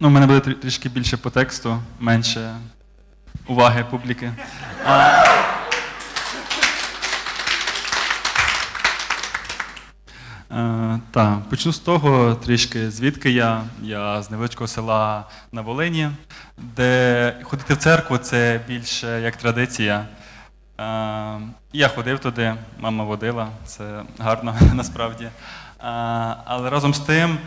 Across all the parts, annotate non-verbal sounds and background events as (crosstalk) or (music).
Ну, у мене буде трішки більше по тексту, менше уваги публіки. А... Е, так, почну з того трішки, звідки я. Я з невеличкого села на Волині, де ходити в церкву це більше як традиція. Е, я ходив туди, мама водила, це гарно (laughs) насправді. Е, але разом з тим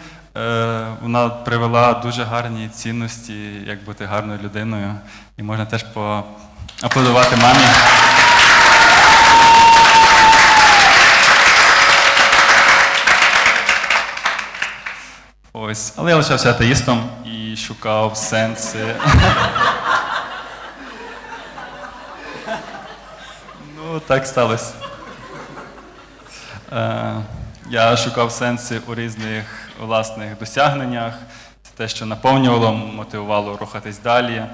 вона привела дуже гарні цінності, як бути гарною людиною. І можна теж поаплодувати мамі. Ось, але я лишався атеїстом і шукав сенси. (laughs) ну, так сталося. Е, я шукав сенси у різних власних досягненнях. Це те, що наповнювало, мотивувало рухатись далі.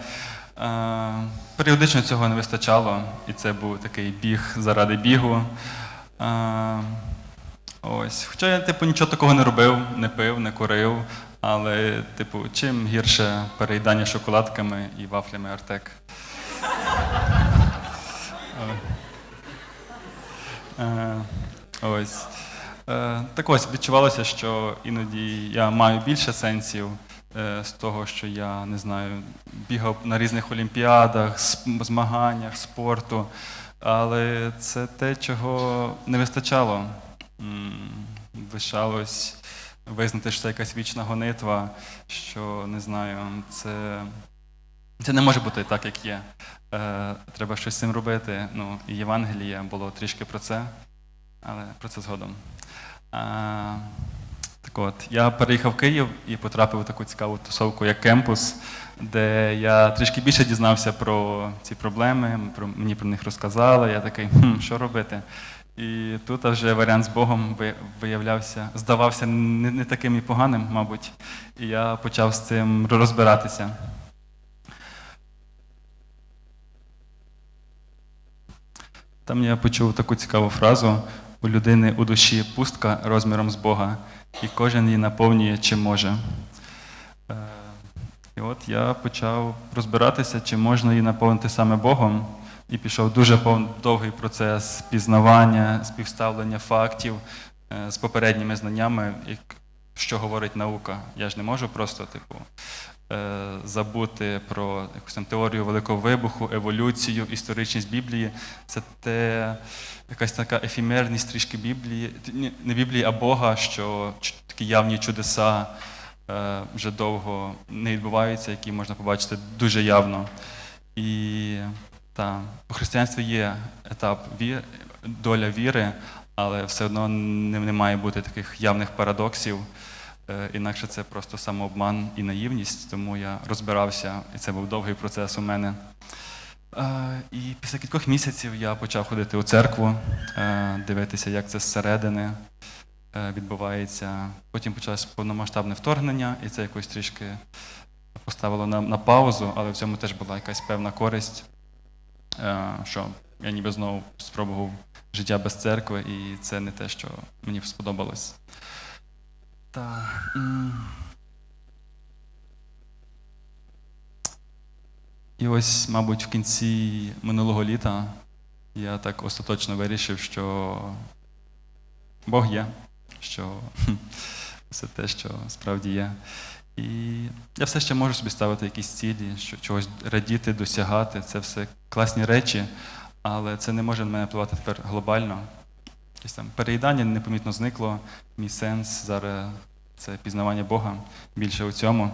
Е, періодично цього не вистачало, і це був такий біг заради бігу. Е, Ось. Хоча я, типу, нічого такого не робив, не пив, не курив. Але, типу, чим гірше переїдання шоколадками і вафлями Артек. Е, Ось. Е, Так ось відчувалося, що іноді я маю більше сенсів е, з того, що я не знаю, бігав на різних олімпіадах, змаганнях, спорту. Але це те, чого не вистачало. Лишалось визнати, що це якась вічна гонитва, що не знаю, це, це не може бути так, як є. Е, треба щось з цим робити. Ну, і Євангелія було трішки про це, але про це згодом. А, так от, я переїхав в Київ і потрапив у таку цікаву тусовку, як кемпус, де я трішки більше дізнався про ці проблеми, про, мені про них розказали. Я такий, хм, що робити? І тут вже варіант з Богом виявлявся, здавався не, не таким і поганим, мабуть. І я почав з цим розбиратися. Там я почув таку цікаву фразу: у людини у душі пустка розміром з Бога, і кожен її наповнює чим може. Е, І от я почав розбиратися, чи можна її наповнити саме Богом. І пішов дуже довгий процес пізнавання, співставлення фактів е, з попередніми знаннями, що говорить наука. Я ж не можу просто, типу, забути про якусь там теорію великого вибуху, еволюцію, історичність Біблії. Це те, якась така ефемерність трішки Біблії, не Біблії, а Бога, що такі явні чудеса е, вже довго не відбуваються, які можна побачити дуже явно. І та, у християнстві є етап вір, доля віри, але все одно не має бути таких явних парадоксів. Е, Інакше це просто самообман і наївність, тому я розбирався, і це був довгий процес у мене. Е, І після кількох місяців я почав ходити у церкву, е, дивитися, як це зсередини відбувається. Потім почалось повномасштабне вторгнення, і це якось трішки поставило на, на паузу, але в цьому теж була якась певна користь, що я ніби знову спробував життя без церкви, і це не те, що мені сподобалось. Так. І ось, мабуть, в кінці минулого літа я так остаточно вирішив, що Бог є, що (laughs) це те, що справді є. І я все ще можу собі ставити якісь цілі, що чогось радіти, досягати. Це все класні речі, але це не може на мене впливати тепер глобально. Якесь там переїдання непомітно зникло. Мій сенс зараз це пізнавання Бога більше у цьому.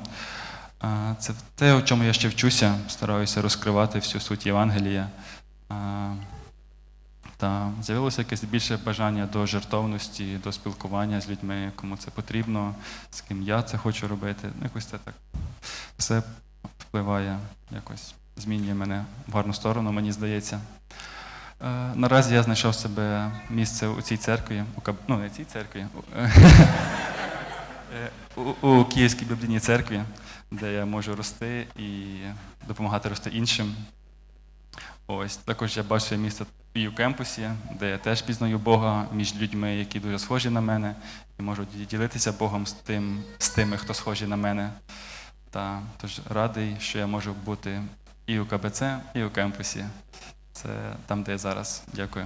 Це те, у чому я ще вчуся, стараюся розкривати всю суть Євангелія. Та з'явилося якесь більше бажання до жертовності, до спілкування з людьми, кому це потрібно, з ким я це хочу робити. Ну, Якось це так все впливає, якось змінює мене в гарну сторону, мені здається. Наразі я знайшов себе місце у цій церкві, у Каб... ну не цій церкві, (laughs) у- Е, у, у Київській біблійній церкві, де я можу рости і допомагати рости іншим. Ось також я бачу своє місце і у кемпусі, де я теж пізнаю Бога між людьми, які дуже схожі на мене, і можу ділитися Богом з тим, з тими, хто схожі на мене. Та тож радий, що я можу бути і у КБЦ, і у кемпусі. Це там, де я зараз. Дякую.